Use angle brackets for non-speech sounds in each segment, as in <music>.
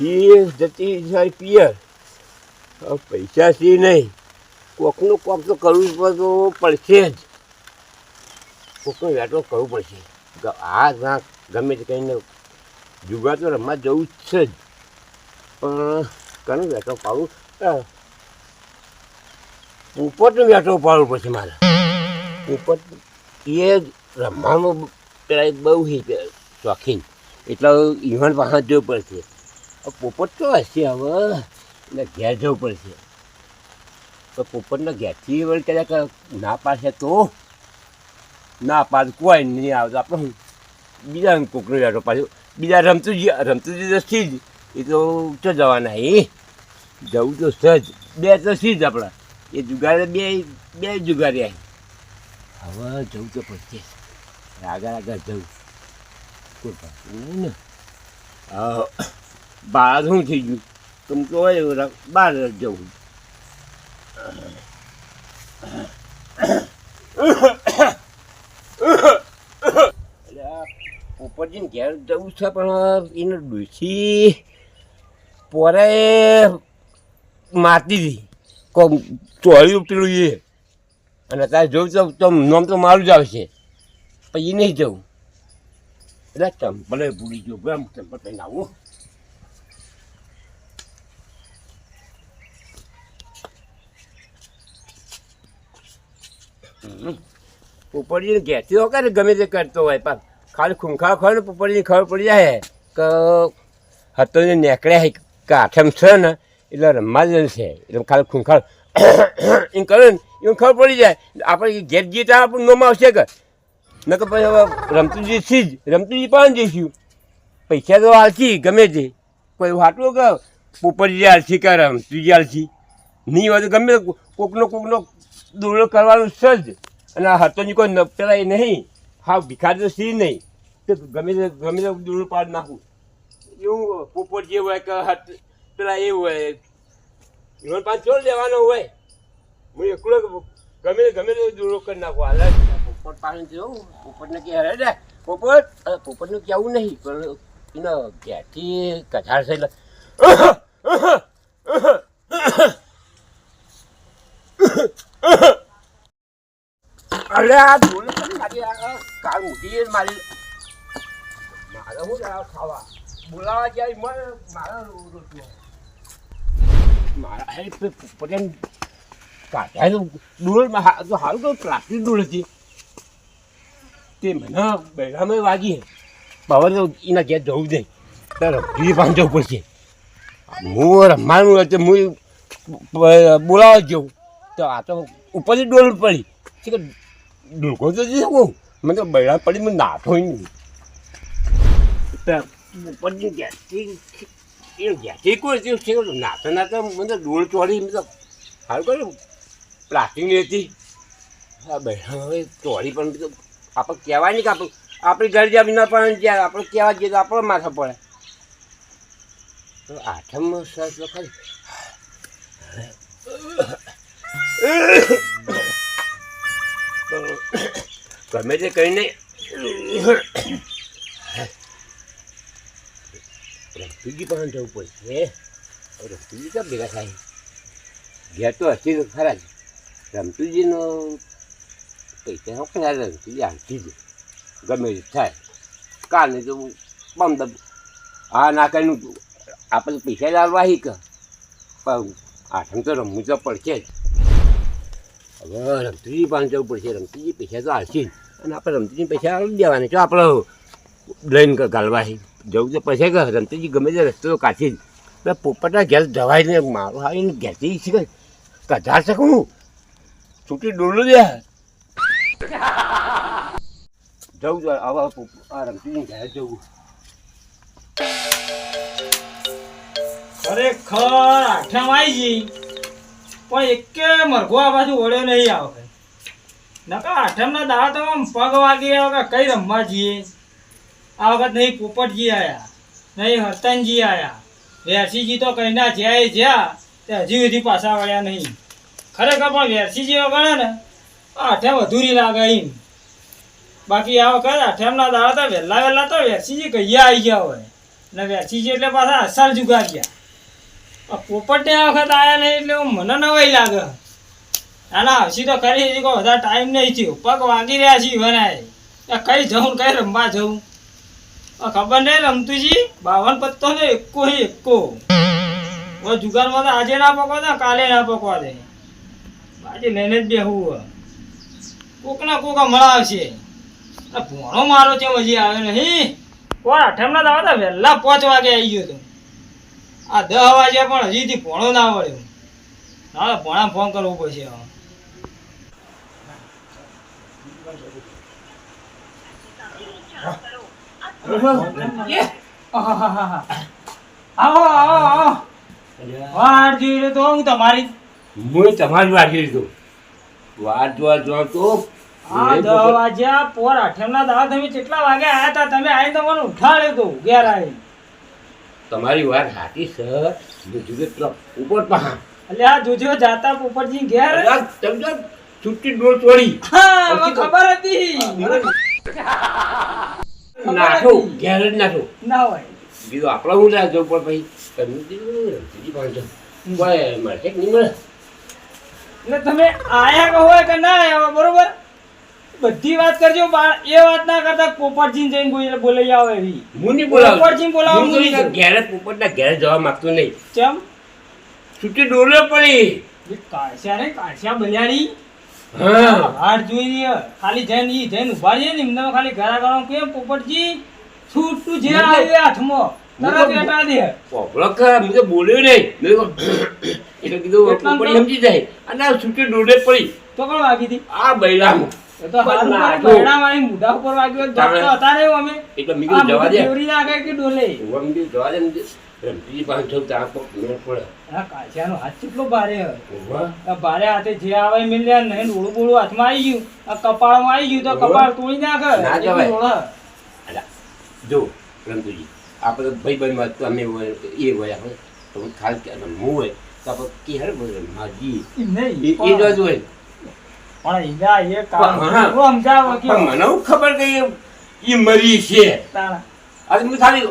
ડોસી જતી જાય પિયર. પૈસા સી નહીં. કોકનું કોક તો કરવું જ તો પડશે જ. કોકનું વેટો કરવું પડશે. આ ના ગમે તે કહીને જુગા તો રમવા જવું જ છે જ. પણ કનો વેટો પાડું? ઉપરનો વેટો પાડવું પડશે મારે. ઉપર એ રમવાનો પેલા બહુ હી શોખીન એટલે ઈવન પાસે જવું પડશે. પોપટ તો હશે હવે? એટલે ઘેર જવું પડશે. તો પોપટના ઘેરથી વળી કદાચ ના પાડશે તો? ના પાડ કોઈ નહીં આવતો આપણે બીજા કોકરો જાડો પાછું. બીજા રમતું જ રમતું જ નથી જ. એ તો ચો જવાના એ જવું તો સજ બે તો સી જ આપણા. એ જુગારે બે બે જુગારી આવી હવે જવું તો પડશે. આગળ આગળ જવું. કોઈ પાછું નહીં ને. હા. બહાર શું થઈ ગયું તમે કહો એવું બહાર જવું પોપટજીને ઘેર જવું છે પણ એને ડૂસી પોરે મારતી હતી કોઈ ચોળ્યું પેલું એ અને અત્યારે જોઉં તો નામ તો મારું જ આવશે પછી નહીં જવું એટલે ચંપલે ભૂલી ગયો ગમ ચંપલ પહેરીને પોપડીને ઘેરથી તો કરે ગમે તે કરતો હોય પણ ખાલી ખૂંખા ખોય ને પોપડીને ખબર પડી જાય કે હતો ને નીકળ્યા હે કાઠમ છે ને, એટલે રમવા જ છે. એટલે ખાલી ખૂંખાર <coughs> એમ કરે ને, એમ ખબર પડી જાય. આપણે ઘેર જીતા આપણું નોમ આવશે કે નકર પછી હવે રમતું જીતશી જ રમતુજી પણ જઈશું. પૈસા તો આલશી ગમે તે. કોઈ વાટલું કે પોપડી આલશી કે રમતુજી આલશી નહીં હોય તો ગમે તે કોકનો કોકનો દોડો કરવાનું છે જ. અને આ કોઈ ન- પેલા એ નહીં. હા, ભિખારી તો સી નહીં. તો ગમે તે ગમે તે દૂર પાડ નાખું. એવું પોપટ જે હોય કે હત પેલા એ હોય. જીવન પાંચ ચોર લેવાનો હોય. હું એકલો ગમે તે ગમે તે દૂર કરી નાખું. હાલ. પોપટ પાસે જવું પોપટને કે હરે રે પોપટ. પોપટનું કહેવું નહીં, પણ એનો ઘેરથી કચાર છે એટલે અરે આ કરી મારી કાળ મૂકી મારી. મારે હું ખાવા? બોલાવા જાય મને મારા રોટલો. મારા હે કાઢ્યા તો ડોળ તો સારું તો પ્લાસ્ટિક ડોળ હતી. તે મને બેડામાં વાગી તો એના ઘેર જવું જાય તારે રમતી પાંચ જવું પડશે. હું રમવાનું હતું હું બોલાવા જવું તો આ તો ઉપરથી ડોલ પડી. કે ડોલકો તો જઈ શકું મને તો બેડા પડી, મને નાઠો નહીં. ઉપરથી ઘેરથી એ ઘેરથી કોઈ દિવસ છે નાતો નાતા મને ડોલ મતલબ સારું કર્યું. પ્લાસ્ટિકની હતી. હા બેઠા હવે પણ આપણે કહેવાય નહીં કે આપણે, આપણી ઘર જ્યાં ના પણ જ્યાં આપણે કહેવા જઈએ તો આપણો માથા પડે. આઠમ સરસ પણ ગમે તે કહીને રફીજી પણ જવું પડશે રમતુજી ક્યાં ભેગા થાય? ઘેર તો હસી તો ખરા જ. રમતુજીનો પૈસા હો ખરા રમતુજી હાલતી જ. ગમે તે થાય. કાલને તો બમ દબ હા ના કરીને આપણે પૈસા લાવવા હિક પણ આઠમ તો રમવું તો પડશે જ. હવે રમતુજી પાસે જવું પડશે રમતુજી પૈસા તો હાલશે અને આપણે રમતુજી પૈસા દેવાના જો આપણે લઈને ગાલવા હી જવું તો પૈસા કે રમતુજી ગમે તે રસ્તો કાચી જ. એટલે પોપટના ઘેર મારું આવીને ઘેરથી છે કે કઢાર શકું છૂટી ડોલું દે. જવું તો આવા આ ઘેર જવું. ખરેખર પણ એકે મરઘો આ બાજુ ઓળ્યો નહીં આવે નકા આઠમના દાડા તો આમ પગ વાગી આવ્યો કઈ રમવા જઈએ? આ વખત નહીં પોપટજી આવ્યા નહીં હરતનજી આવ્યા વેરસીજી તો કઈ ના જ્યાં એ જ્યાં તે હજી સુધી પાછા વળ્યા નહીં. ખરેખર પણ વેરસીજી વગણે ને આઠમ અધૂરી લાગે એમ. બાકી આ વખત આઠમના દાડા તો વહેલા વહેલા તો વેરસીજી કહીએ આવી ગયા હોય. ને વેચી એટલે પાછા અસર જુગાર આ પોપટને આ વખત આવ્યા નહીં એટલે મને નવાઈ લાગે. આના હસી તો કરી હજી કોઈ વધારે ટાઈમ નહીં થયો. પગ વાગી રહ્યા છીએ વનાય કઈ જવું કઈ રમવા જવું? ખબર નહીં રમતુજી? બાવન પત્તો ને એકો હે એકો. જુગારમાં તો આજે ના પકવા દે કાલે ના પકવા દે બાજી લઈને જ બેહવું. કોક ના કોક મળાવશે આ ભોણો મારો છે હજી આવે નહીં. કોણ અઠમના દાવા તો વહેલા પાંચ વાગે આવી ગયો તો. આ દસ વાગ્યા પણ હજીથી ભોણો ના વળ્યો ના ભોણા ફોન કરવો પડશે હવે. આવો આવો આવો વાર જોઈ રહ્યો તો હું તમારી. હું તમારી લીધું. વાત જોવા જોવા તો આ દસ વાગ્યા પોર અઠમના દાવા તમે કેટલા વાગે આયા હતા તમે આવીને તમારું મને ઉઠાડ્યો તો ઘેર આવી તમારી વાત સાચી સર. પેલો ઉપર પહા એટલે આ જોજો જાતા ઉપરજી ઘેર તમને છૂટી ડોર ચોરી હા ખબર હતી. નાખો ઘેર જ નાખો. ના હોય. બીજું આપણે હું ના જો પણ ભાઈ તમે કીધું રમતીજી પાંચસો મળશે કે નહીં મળે? એટલે તમે આયા કહો હોય કે ના આવ્યા બરોબર? બધી વાત કરજો એ વાત ના કરતા પોપટજી જઈને બોલ- બોલાઈ આવે એવી. હું નહીં બોલાવું. પોપટજીને બોલાવો, હું ઘેર જ પોપટના ઘેર જવા માંગતો નહીં. ચમ છૂટી ડોલે પડી. એ રે ને કાળસિયા હાર જોઈ. ખાલી જઈને ઈ જઈને ઊભા રહીએ ને એમને ખાલી ઘરા ઘરા કેમ પોપટજી? છૂટું જે આવે હાથમાં. તરત તો- દે. પોપડો કે મને બોલ્યો નહીં. મેં એટલે કીધું પોપડી સમજી જાય. અને છૂટી ડોલે પડી. તો કોણ વાગી હતી? આ બૈરામાં. મેં ભારે હાથે જે આવે મિલ્યા ને ડોળું બોળું હાથમાં આવી ગયું. આ કપાળમાં આવી ગયું તો કપાળ તોડી નાખે. જો રમતુજી આપણે ભાઈ ભાઈ તો અમે એ હોય આપણે. તો ખાસ હું હોય તો આપણે કે હારે માજી. એ જ હોય. પણ ઈલા એ કામ હું સમજાવો કે મને ખબર કે એ મરી છે. આજે હું ખાલી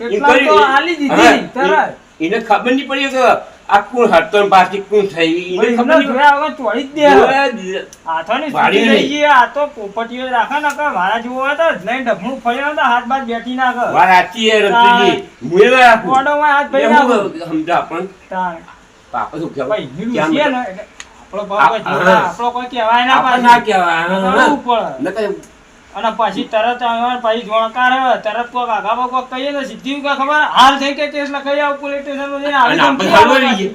એમ તો આલી દીધી તરત. એને ખબર નહીં પડી કે આ કોણ હડતર પાછી કોણ થઈ એને ખબર નહીં જોયા વગર તોડી જ દે હાથોની સુધી રહી ગઈ આ તો પોપટીઓ રાખે ને કે મારા જેવો હોય તો નહીં ડભણું ફર્યો તો હાથ બાદ બેઠી નાખે. વાત સાચી છે રમતુજી હું એ રાખું. હાથ ભાઈ નાખો સમજા પણ. પાપા શું કહેવાય? ભાઈ આપણો કોઈ કહેવાય ના ના કહેવાય. અને પછી તરત પછી જોણકાર તરત કોક આઘા કોક કહીએ તો સીધી કે ખબર હાલ થઈ કે કેસ લખાઈ આવ પોલીસ સ્ટેશન જઈને આપણે ધમકી આપો હલવાઈ પાછી. જઈએ.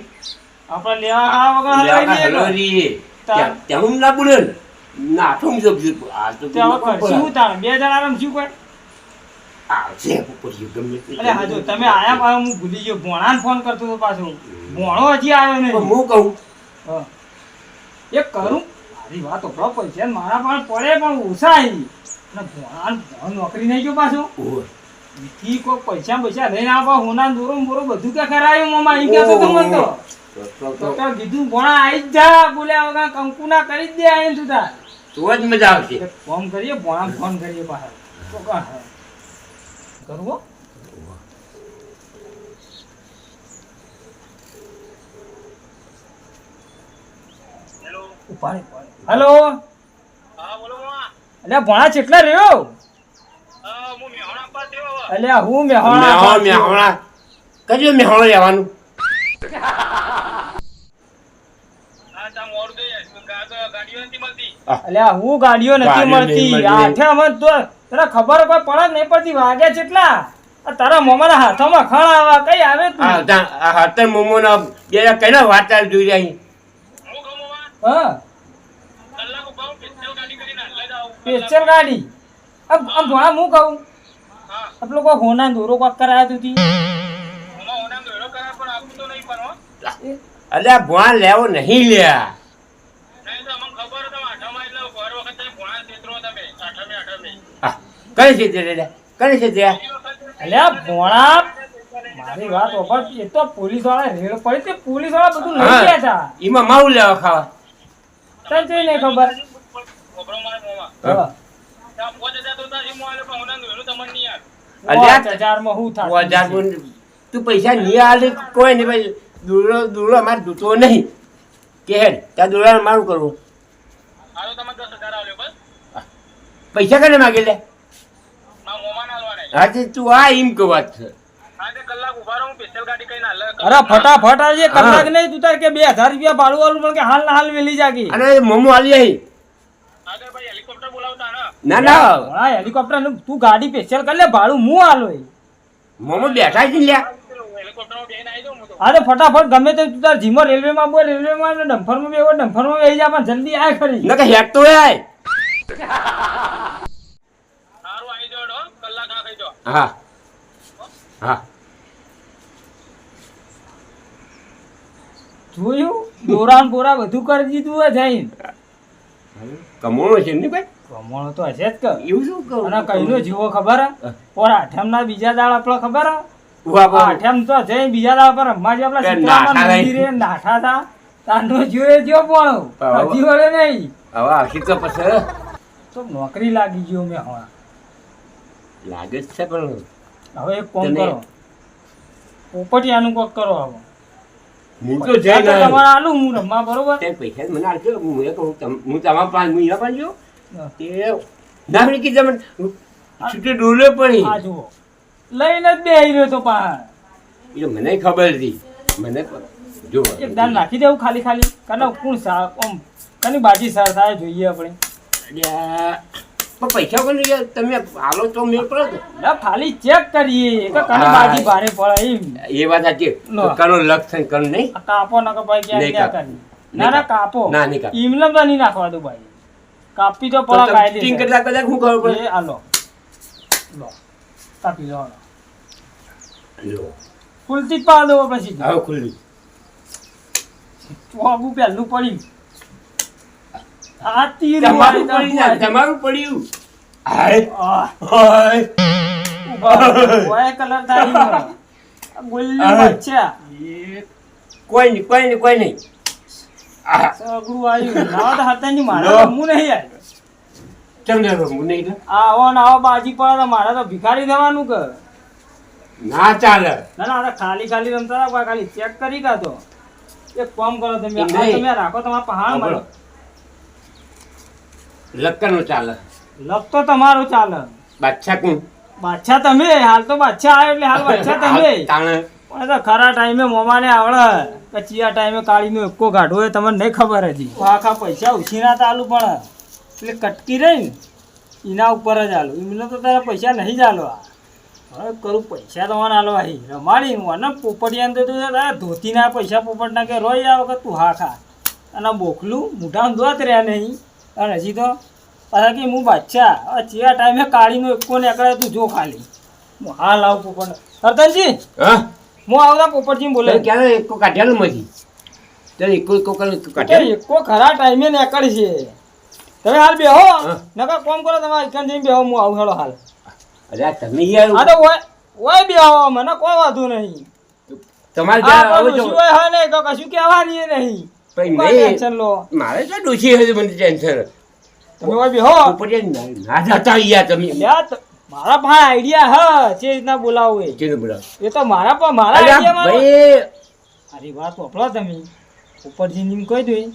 આપણે લેવા ખાવા વગર હલવાઈ લેવા જઈએ તો. હલવાઈ જઈએ. તાર. ત્યાં- ત્યાં ના બોલે ના, આઠો મુજબ આ તો તે હવે કોણ કરશું બોલે? શું તાણ? બે જણા કોઈ તમે આયા હું ભૂલી ગયો ભોણા ફોન કરતો હતો પાછો ભોણો હજી આવ્યો નહીં હું કહું. એક કરું? મારી વાત ઓપડો પૈસા મારા પાસે પડે પણ ઓછા આવી અને ભણ નોકરી નહીં ગયો પાછો. ઠીક ઈ પૈસા પૈસા પૈસા લઈને આપો હોના દોરો બોરો બધું કે કરાયું મામા ઈ કે તો તમને તો? તો- તો કીધું ભોણા આઈ જ જા બોલ્યા વગર કંકુના કરી દે આઈ તું તાર તો જ મજા આવશે. ફોન કરીએ ભોણા ફોન કરીએ બહાર તો કા. કરવો? ઉપાડી. હેલો? અલ્યા ભણા ચેટલા રહ્યો? અલ્યા હું મેહોણા મેહોણા કજો મેહોણા રહેવાનું? અલ્યા હું. ગાડીઓ નથી ગાડીઓ મળતી. મળતી. આઠે અમે તો તને ખબર કોઈ પડે નહીં પડતી વાગે કેટલા તારા મોમાના હાથોમાં ખણ આવા કઈ આવે તું? હતર મોમોના બે કઈના જોઈ રહી હા. સ્પેશિયલ ગાડી. આમ આમ ભણા હું કહું? આપલો કોઈ હોના દોરો કોક કરાયા તું તી. અલ્યા ભણા લેવો નહીં લ્યા હા, કઈ છે કઈ છે તે? અલ્યા ભોણા મારી વાત એ તો પોલીસવાળા રેડ પડી તે પોલીસવાળા બધું લઈ. ગયા હતા એમાં માવું લેવા ખાવા. તને જોઈ નહીં ખબર. તું પૈસા નહીં આલે કોઈ નહીં ભાઈ. દૂરો દૂરો અમારે જૂતો નહીં. કે હેડ ત્યાં દૂરા મારું કરવું? પૈસા કને માગે લે. હા તું આ એમ કે વાત છે હા તે કલાક ઊભા રહો હું સ્પેશિયલ ગાડી કઈ ના અરે ફટાફટ આવજે કલાક નહીં તું તાર કે બે હજાર રૂપિયા ભાડું વાળું પણ કે હાલ ના હાલ વેલી જાગી. અરે મોમો આલી આવી હા ભાઈ હેલિકોપ્ટર બોલાવતા ને ના. ના હા હેલિકોપ્ટરનું તું ગાડી સ્પેશિયલ કરી લે ભાડું હું હાલો એ. મોમો બેઠા જ લ્યા. અરે ફટાફટ ગમે તે તું તાર જીમો રેલવે માં બોલ રેલવે માં ને બેવો ડમ્ફરમાં બેહી જા પણ જલ્દી આય ખરી નકર હેડ તો આય. સારું આવી જો. કલાક આ ખાઈ જો હા. હા. જોયું દોરાન બોરા બધું કરી દીધું હોય જઈને. કમોણો છે ને ભાઈ? કમોણો તો હશે જ કે. એવું શું કહું? અને કઈનો જીવો ખબર. ના આઠમના બીજા દાળ આપણે ખબર. આઠમ તો જઈ બીજા દાળ પર રમવા જે આપણા તે નાઠા મંદિરે નાઠા હતા તાંડો જોયે જો પણ. હજી વળે નહીં. હવે આખી તો પછી તો નોકરી લાગી ગયો મેં હમણાં. લાગે જ છે પણ. હવે એક કોમ કરો. પોપટિયાનું કોક કરો હવે. હું તો પૈસા જઈને તમારે આલું હું રમવા બરોબર? તે પૈસા મને આલજો હું એ કહું હું તમારા પાંચ મહિના પાંચો તે ના પડી કીધું મને છૂટે ડોલે પડી. આ જુઓ. લઈને જ રહ્યો તો પા એ મને ખબર હતી. મને જો એક દાન નાખી દેવું ખાલી ખાલી કને કોણ સા આમ કની બાજી સર થાય જોઈએ આપણે. પણ પૈસા કોને યાર તમે હાલો તો મેળ પડે ના ખાલી ચેક કરીએ. કે કની. બાજી ભારે પડે એમ. એ વાત સાચી. કનો લક્ષ થઈને કનો નહીં. કાપો નકર ભાઈ ક્યાં નહીં કરી ના ના કાપો. ના, નહીં કાપો. ઈમલમ તો નહીં નાખવા દો ભાઈ. કાપી તો તો પડે તમે ટીંગ કલાક કદાચ હું ખબર પડે આ લો. લો. કાપી લો. લો, ખુલતી દો પછી. હવે ખુલ્લી. ચોગું પહેલું પડી તમારું વાળી પડી જાય, તમારું પડ્યું. હાય, હાય. ઓય કલર નો. ગુલ્લી. બચ્ચા કોઈ નહીં કોઈ નહીં કોઈ નહીં. સગડું આવ્યું નાવા તો હતા નહીં મારે હું નહીં આવ્યો ચમ ને રમવું નહીં તો? આવો ને આવો બાજી પડે મારે તો ભિખારી થવાનું કે. ના ચાલે. ના ના ખાલી ખાલી રમતા ખાલી ચેક કરી કાતો એક કામ કરો તમે. તમે રાખો તમારા પહાડ મળે. લક્કરનું ચાલે. લપ તો તમારો ચાલે. બાદશાહ કોણ? બાદશાહ તમે? હાલ તો બાદશાહ આવ્યો એટલે હાલ બાદશાહ તમે. તાણે. પણ તો ખરા ટાઈમે મોમાને આવડે. કે ચિયા ટાઈમે કાળીનો એકો કાઢવો એ તમને નહીં ખબર હજી. આખા પૈસા ઉછીના તો આલું પણ. એટલે કટકી રહી ને એના ઉપર જ આલું. એમને તો તારા પૈસા નહીં જ આલવા. હવે કરું પૈસા તમારે આલો હી. રમાડી મને પોપટિયાને તો તું તારા ધોતીના પૈસા પોપટના કે રોઈ આ વખત તું હા ખા. અને બોખલું મોઢામાં ધોત રહ્યા નહીં. અને હજી તો પાછા કે હું બાદશાહ જે ચિયા ટાઈમે કાળીનો એકો નીકળે તું જો ખાલી. હું હાલ આવું પોપટ હરતનજી હા? હું આવતા પોપટજી બોલે તમે ક્યારે એકો કાઢેલું માંથી ત્યારે એકો એકો કરીને એકો એકો ખરા ટાઈમે નીકળી છે. તમે હાલ બેહો. હા. નકર કોમ કરો તમારે ઇકન જઈને બેહો હું આવું હેડો હાલ અરે આ તમે યાર આ તો ઓય ઓય બેહો મને કોઈ વાંધો નહીં. તમારે આ જ્યાં આવો કોઈ છો હોય હા નહીં તો કશું કહેવાની નહીં નહીં. ટેન્શન લો. મારે તો ડોસી હશે મને ટેન્શન તમે ઓય બેહો. ઉપડિયા ના જતા યાર તમે. મારા પાસે આઈડિયા હ જે રીતના બોલાવો એ. કેનું બોલાવો. એ તો મારા પણ મારા આઈડિયા મારો. અરે વાત વાપરો તમે. ઉપરથી નીમ કહી દઉં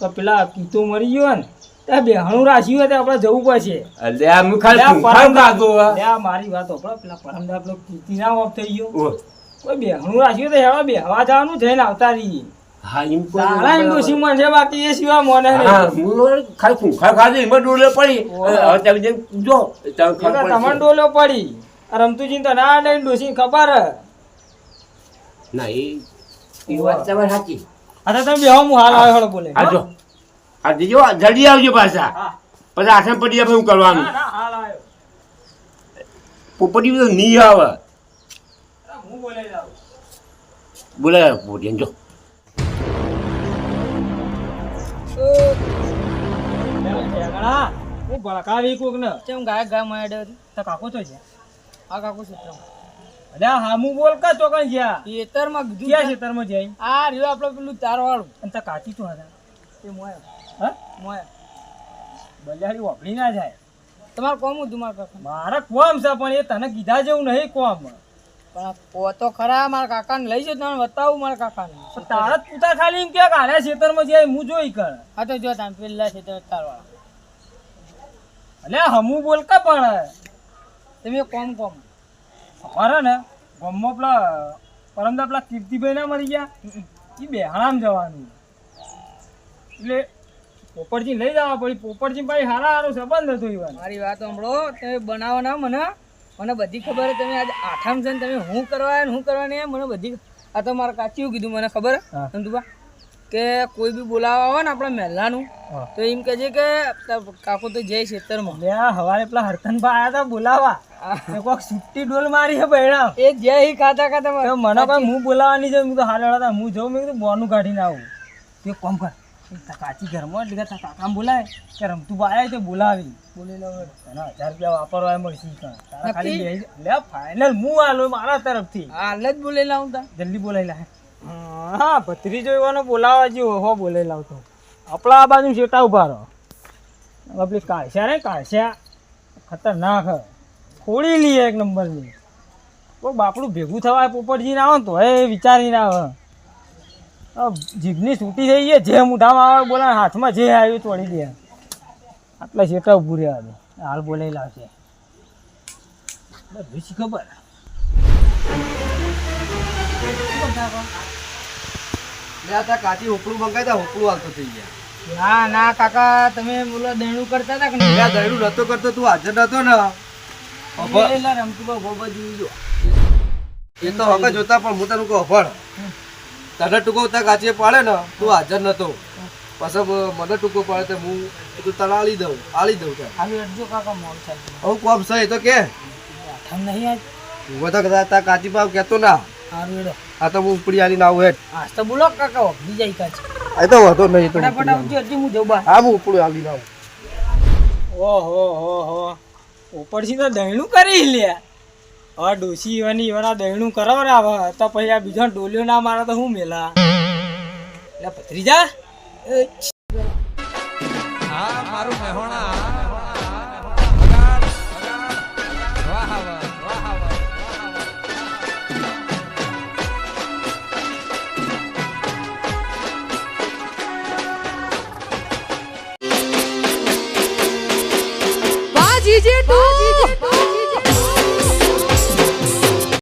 તો પેલા કીતો મરી ગયો ને તે બેહણું રાખ્યું હોય તો આપણે જવું પડશે. અલે આ મુખાલ પરમ- દાદો. આ. મારી વાત હોભળો. પેલા પરમ દાદો કીતી ના ઓફ થઈ ગયો. કોઈ બેહણું રાખ્યું તો હેવા બેહવા જવાનું જઈને આવતા રહીએ. હા એમ કોઈ તારા એમ ડોશી છે બાકી એ સિવાય મોને. હા હું ખાલી ખૂંખાર ખાધું એમાં ડોલે પડી. હવે તમે જેમ જો તમને ડોલો પડી. આ રમતુજી તો ના ડે ડોશી ખબર ના એ એ વાત તમારી સાચી. આ તમે બેહો હું હાલ આવ્યો હેડો બોલે. હા જો. હા દીજો જલ્દી આવજો પાછા. પછી આસન પડી હું કરવાનું. પોપટી તો નહીં આવે. અરે, હું બોલે જાઉં. બોલે પોપટી જો. ઠેકણા, હું ભડકાવી કોક ને. ચમ ગાય ગાય માડ્યો તો કાકો તો છે. આ કાકુ સૂત્ર અલ્યા હામું બોલ કા ચોકન જ્યાં? ખેતરમાં ક્યાં ખેતરમાં જાય? આ રહ્યો આપણો પેલું તાર વાળું અને તા કાચી તો હતા. એ મોય હા? મોય બલ્યાડી વાપરી ના જાય. તમારે કોમ હતું મારા કાકા મારે કોમ છે પણ એ તને કીધા જેવું નહીં કોમ. પણ કો તો ખરા મારા કાકાને લઈ જજો તને બતાવું મારા કાકાને. તારા પૂતા ખાલી એમ કે આના ખેતરમાં જાય હું જોઈ કર. હા તો જો તમે પેલા છે તાર તારવાળા એટલે હમું બોલ કે પણ. તમે કોમ કોમ અમારે ને ગામમાં પેલા પરમદા પેલા કીર્તિભાઈ ના મરી ગયા. એ બેહાણામ જવાનું. એટલે પોપટજી લઈ જવા પડી. પોપટજી ભાઈ હારા હારો સંબંધ હતો ઈવન મારી વાત સાંભળો તમે બનાવો ના મને. મને બધી ખબર તમે આજ આઠામ છે ને તમે હું કરવા હું કરવા નહીં મને બધી આ તો મારા કાચીયું કીધું મને ખબર હા. સમજુબા કે કોઈ બી બોલાવવા આવે ને આપણા મહેલાનું તો એમ કે છે કે કાકો તો જય ખેતરમાં આ હવારે પેલા હરતનભાઈ આવ્યા હતા બોલાવા. કોક સુટ્ટી ડોલ મારી છે બહેણા એ જય ઈ ખાતા ખાતા મને કોઈ હું બોલાવાની છે મેં તો હાલ હતા હું જઉં મેં કીધું બોનું કાઢીને આવું. તે કોમ કર. કાચી ઘરમાં એટલે તારા કાકા બોલાય. કે રમતું બાય તે બોલાવી. બોલી લો એના હજાર રૂપિયા વાપરવા મળશે તારા ખાલી. લે ફાઇનલ હું આલો મારા તરફથી. હાલ જ બોલે લાવું તા. જલ્દી બોલાવી લાય હા ભત્રીજો એવાનો બોલાવા જેવો હો બોલે લાવતો આપણા આ બાજુ શેટા ઊભા રહો. આપણી કાળસ્યા ને કાળસ્યા ખતરનાક. ખોડી લઈએ એક નંબરની. કોઈ બાપડું ભેગું થવાય પોપટજીને આવે તો એ વિચારી ના આવે જીભની છૂટી થઈ ગઈ જે મૂઢામાં આવે બોલા હાથમાં જે આવ્યું તોડી દે. આટલા શેટા ઉભું રહ્યા છે. હાલ બોલાવી લાવશે. બધું ખબર. કાચી તા થઈ ગયા. ના ના કાકા તમે બોલો દેણું કરતા હતા કે નહીં? ત્યાં નતો કરતો તું હાજર નતો ને. એટલે રમતું બા જોઈ જો. એ તો હક જોતા પણ હું તને કહું અભણ. તને ટૂંકો ત્યાં કાચીએ પાડે ને તું હાજર નતો. પછી મને ટૂંકો પાડે તો હું તું તને આલી દઉં આલી દઉં ત્યાં આવી અડજો કાકા થાય હવે કોમ છે એ તો કે. નહીં આજ? હું તો કદાચ કાચી પાવ કહેતો ના. આ તો હું ઉપડી આલી આવું હેડ. આજ તો બોલો કાકા બીજા જાય કાચ આ તો વાતો નહીં તો ફટાફટ આવજો હજી હું જઉં બા હા હું ઉપડી આલી આવું. ઓહો હો હો. ઉપરથી તો દહીણું કરી લ્યા હવે ડોસી ઈવાની ઈવાના દહીણું કરાવરાવે તો પછી આ બીજો ડોલ્યો ના મારે તો હું મેલા? એટલે ભત્રીજા હા